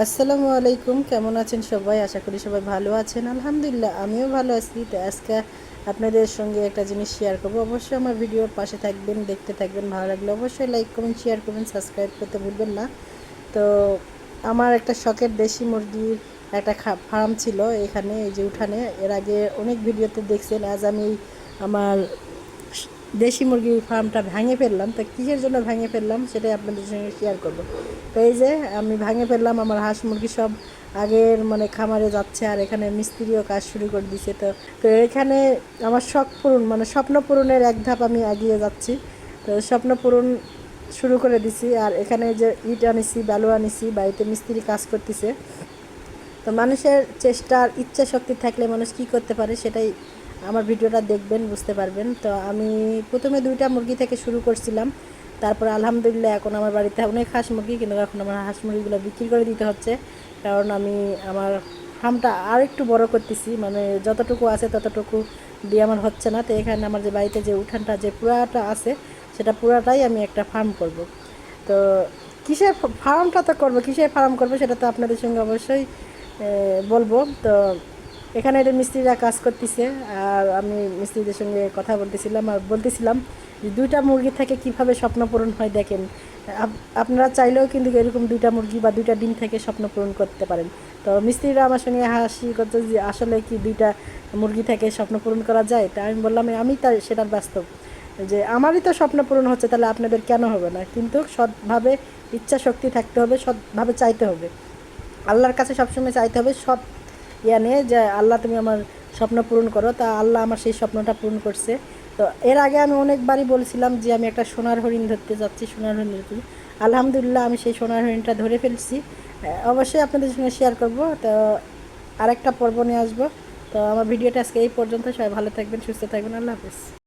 আসসালামু আলাইকুম, কেমন আছেন সবাই? আশা করি সবাই ভালো আছেন। আলহামদুলিল্লাহ, আমিও ভালো আছি। তো আজকে আপনাদের সঙ্গে একটা জিনিস শেয়ার করব। অবশ্যই আমার ভিডিওর পাশে থাকবেন, দেখতে থাকবেন, ভালো লাগলে অবশ্যই লাইক করবেন শেয়ার করবেন সাবস্ক্রাইব করতে ভুলবেন না। তো আমার একটা শখের দেশি মুরগির একটা ফার্ম ছিল এখানে, এই যে উঠানে। এর আগে অনেক ভিডিওতে দেখছেন, আজ আমি আমার দেশি মুরগির ফার্মটা ভেঙে ফেললাম, তো কিসের জন্য ভেঙে ফেললাম সেটাই আপনাদের সঙ্গে শেয়ার করব। তো এই যে আমি ভেঙে ফেললাম, আমার হাঁস মুরগি সব আগের মানে খামারে যাচ্ছে আর এখানে মিস্ত্রিও কাজ শুরু করে দিছে তো। তো এখানে আমার শখ পূরণ মানে স্বপ্ন পূরণের এক ধাপ আমি এগিয়ে যাচ্ছি। তো স্বপ্ন পূরণ শুরু করে দিছি আর এখানে যে ইট আনিছি, বালু আনিছি, বাড়িতে মিস্ত্রি কাজ করতেছে। তো মানুষের চেষ্টার ইচ্ছা শক্তি থাকলে মানুষ কি করতে পারে সেটাই আমার ভিডিওটা দেখবেন, বুঝতে পারবেন। তো আমি প্রথমে দুইটা মুরগি থেকে শুরু করছিলাম। তারপর আলহামদুলিল্লাহ এখন আমার বাড়িতে অনেক হাঁস মুরগি, কিন্তু এখন আমার হাঁস মুরগিগুলো বিক্রি করে দিতে হচ্ছে। কারণ আমি আমার ফার্মটা আর একটু বড় করতেছি মানে যতটুকু আছে ততটুকু দিয়ে আমার হচ্ছে না। তো এখানে আমার যে বাড়িতে যে উঠানটা, যে পুরাটা আছে, সেটা পুরাটাই আমি একটা ফার্ম করব। তো কিসের ফার্মটা তো করব, কিসের ফার্ম করব সেটা তো আপনাদের সঙ্গে অবশ্যই বলব। তো এখানে যে মিস্ত্রিরা কাজ করতেছে, আর আমি মিস্ত্রিদের সঙ্গে কথা বলতেছিলাম, আর বলতেছিলাম যে দুইটা মুরগি থেকে কীভাবে স্বপ্ন পূরণ হয় দেখেন। আপ- আপনারা চাইলেও কিন্তু এরকম দুইটা মুরগি বা দুইটা ডিম থেকে স্বপ্ন পূরণ করতে পারেন। তো মিস্ত্রিরা আমার সঙ্গে হাসি করতে যে আসলে কি দুইটা মুরগি থেকে স্বপ্ন পূরণ করা যায়? তা আমি বললাম আমি তার সেটার বাস্তব। যে আমারই তো স্বপ্ন পূরণ হচ্ছে, তাহলে আপনাদের কেন হবে না? কিন্তু সৎভাবে ইচ্ছা শক্তি থাকতে হবে, সৎভাবে চাইতে হবে। আল্লাহর কাছে সবসময় চাইতে হবে, সৎ ইয়া নিয়ে যে, আল্লাহ, তুমি আমার স্বপ্ন পূরণ করো। তা আল্লাহ আমার সেই স্বপ্নটা পূরণ করছে। তো এর আগে আমি অনেকবারই বলছিলাম যে, আমি একটা সোনার হরিণ ধরতে যাচ্ছি, সোনার হরিণ ধরতে। আলহামদুলিল্লাহ, আমি সেই সোনার হরিণটা ধরে ফেলছি। অবশ্যই আপনাদের সঙ্গে শেয়ার করব। তো আরেকটা পর্ব নিয়ে আসব। তো আমার ভিডিওটা আজকে এই পর্যন্ত। সবাই ভালো থাকবেন, সুস্থ থাকবেন। আল্লাহ হাফিজ।